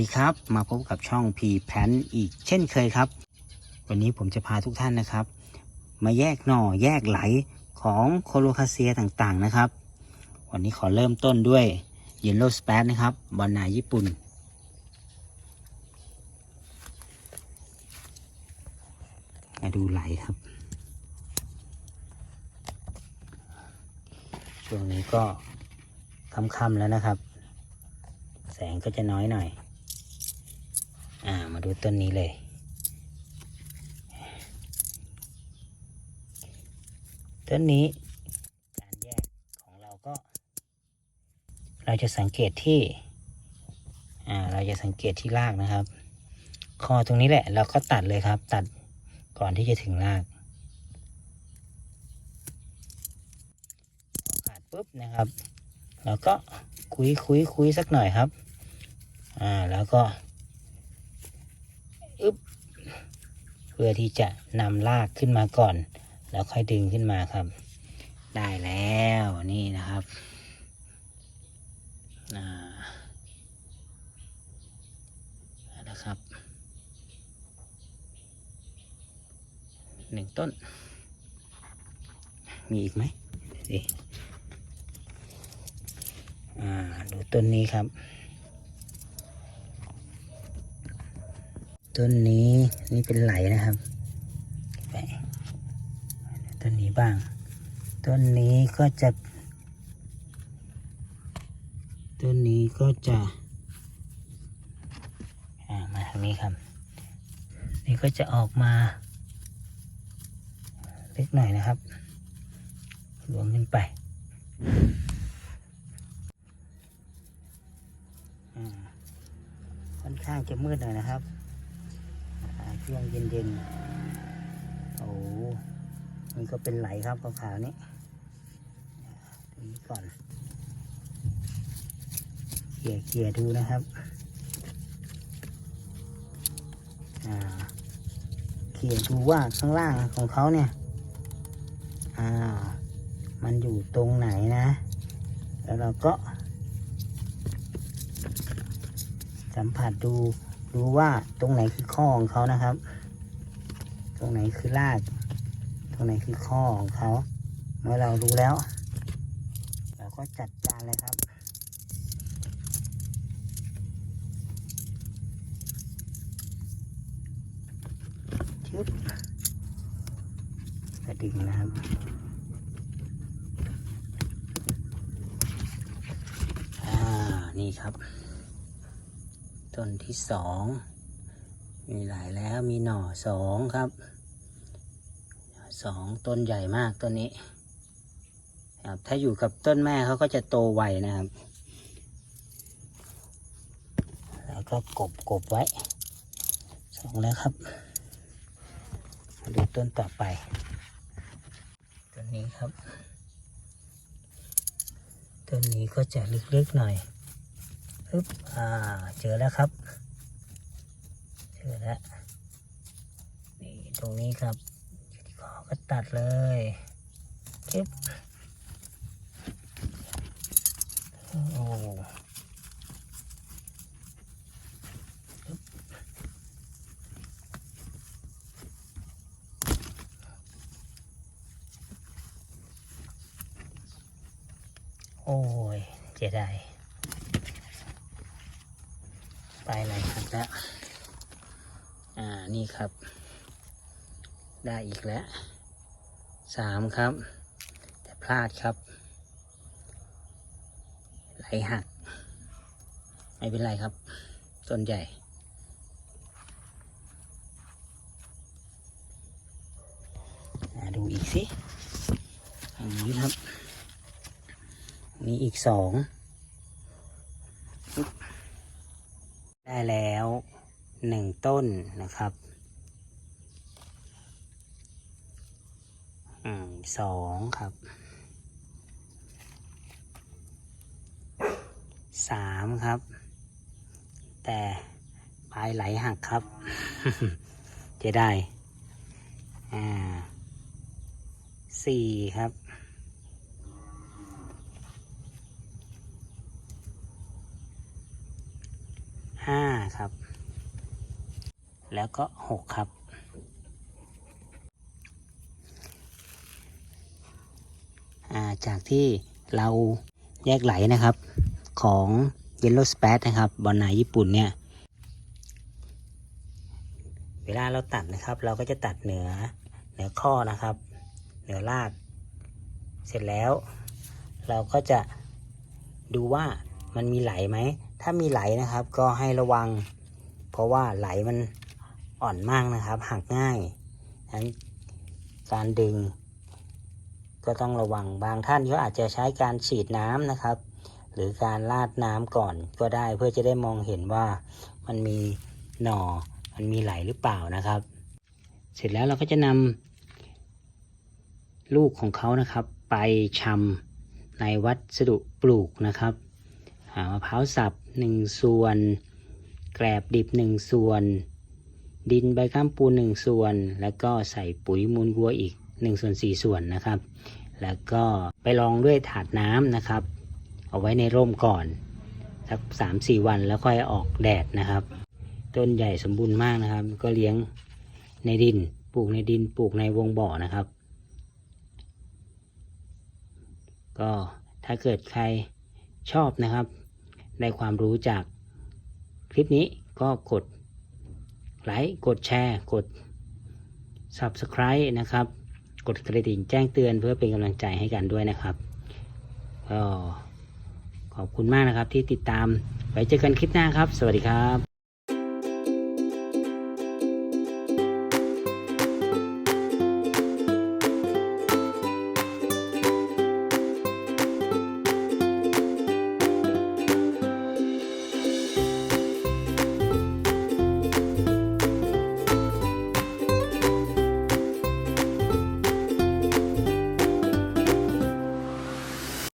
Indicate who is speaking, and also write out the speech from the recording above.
Speaker 1: ดีครับ มาพบกับช่อง P p a n อีกเช่นเคยครับ วันนี้ผมจะพาทุกท่านนะครับ มาแยกหน่อแยกไหลของโคโลคาเซียต่างๆนะครับ วันนี้ขอเริ่มต้นด้วย Yellow Spat นะครับบอลนาญี่ปุ่น มาดูไหลครับ ช่วงนี้ก็ค่ำๆแล้วนะครับ แสงก็จะน้อยหน่อย ดูต้นนี้เลย ต้นนี้การแยกของเราก็ เราจะสังเกตที่อ่าเราจะสังเกตที่รากนะครับ คอตรงนี้แหละ เราก็ตัดเลยครับ ตัดก่อนที่จะถึงรากขาดปุ๊บนะครับ แล้วก็คุยคุยคุยสักหน่อยครับ อ่าแล้วก็อึบเพื่อที่จะนำรากขึ้นมาก่อน แล้วค่อยดึงขึ้นมาครับ ได้แล้วนี่นะครับนะครับหนึ่งต้น มีอีกไหมดิอ่า ดูต้นนี้ครับ ต้นนี้นี่เป็นไหลนะครับไปต้นนี้บ้าง ต้นนี้ก็จะ ต้นนี้ก็จะามาทางนี้ครับ นี่ก็จะออกมา เล็กหน่อยนะครับ รวมขึ้นไปค่อนข้างจะมืดหน่อยนะครับ ช่วงเย็นๆโอ้โหนี่ก็เป็นไหลครับขาวๆนี้ตรงนี้ก่อนเกี่ยเกี่ยดูนะครับอ่าเกี่ยดูว่าข้างล่างของเขาเนี่ยอ่ามันอยู่ตรงไหนนะ แล้วเราก็ สัมผัสดู รู้ว่าตรงไหนคือข้อของเขานะครับ ตรงไหนคือราก ตรงไหนคือข้อของเขา เมื่อเรารู้แล้วเราก็จัดการเลยครับชึบกระดิ่งนะครับอ่านี่ครับ ต้นที่สองมีหลายแล้วมีหน่อสองครับสองต้นใหญ่มากต้นนี้ครับถ้าอยู่กับต้นแม่เขาก็จะโตไวนะครับ แล้วก็กบกบไว้สองแล้วครับดูต้นต่อไปต้นนี้ครับต้นนี้ก็จะลึกๆหน่อย ปึ๊บอ่า เจอแล้วครับ เจอแล้วนี่ตรงนี้ครับที่คอก็ตัดเลยปึ๊บโอ้โอ้ยเจได้ ไปไหนครับแล้ว อ่า นี่ครับ ได้อีกแล้วสามครับ แต่พลาดครับ ไหลหัก ไม่เป็นไรครับ ต้นใหญ่ดูอีกสิอย่างนี้ครับมีอีกสอง ได้แล้วหนึ่ง ต้นนะครับอสองครับสามครับ แต่ปลายไหลหักครับ จะได้อ่าสี่ครับห้าครับ แล้วก็หกครับาจากที่เราแยกไหลนะครับของ Yellow Spat นะครับบอลนายญี่ปุ่นเนี่ย เวลาเราตัดนะครับ เราก็จะตัดเหนือเหนือข้อนะครับ เหนือราก เสร็จแล้ว เราก็จะดูว่ามันมีไหลไหม ถ้ามีไหลนะครับก็ให้ระวัง เพราะว่าไหลมัน อ่อนมากนะครับ หักง่ายนั้นการดึง ก็ต้องระวังบางท่านก็อาจจะใช้การฉีดน้ำนะครับ หรือการราดน้ำก่อนก็ได้เพื่อจะได้มองเห็นว่ามันมีหน่อมันมีไหลหรือเปล่านะครับ เสร็จแล้วเราก็จะนำลูกของเขานะครับ ไปชำในวัสดุปลูกนะครับามะพร้าวสับหนึ่งส่วน แกลบดิบหนึ่งส่วน ดินใบข้ามปูนหนึ่งส่วน แล้วก็ใส่ปุ๋ยมูลวัวอีก1ส่วน4ส่วนนะครับ แล้วก็ไปรองด้วยถาดน้ำนะครับ เอาไว้ในร่มก่อนสักสามสี่วันแล้วค่อยออกแดดนะครับ ต้นใหญ่สมบูรณ์มากนะครับ ก็เลี้ยงในดินปลูกในดินปลูกในวงบ่อนะครับ ก็ถ้าเกิดใครชอบนะครับ ได้ความรู้จากคลิปนี้ก็กด ไลค์กดแชร์กด Subscribe นะครับ กดกระดิ่งแจ้งเตือนเพื่อเป็นกำลังใจให้กันด้วยนะครับก็ขอบคุณมากนะครับที่ติดตามไว้เจอกันคลิปหน้าครับ สวัสดีครับ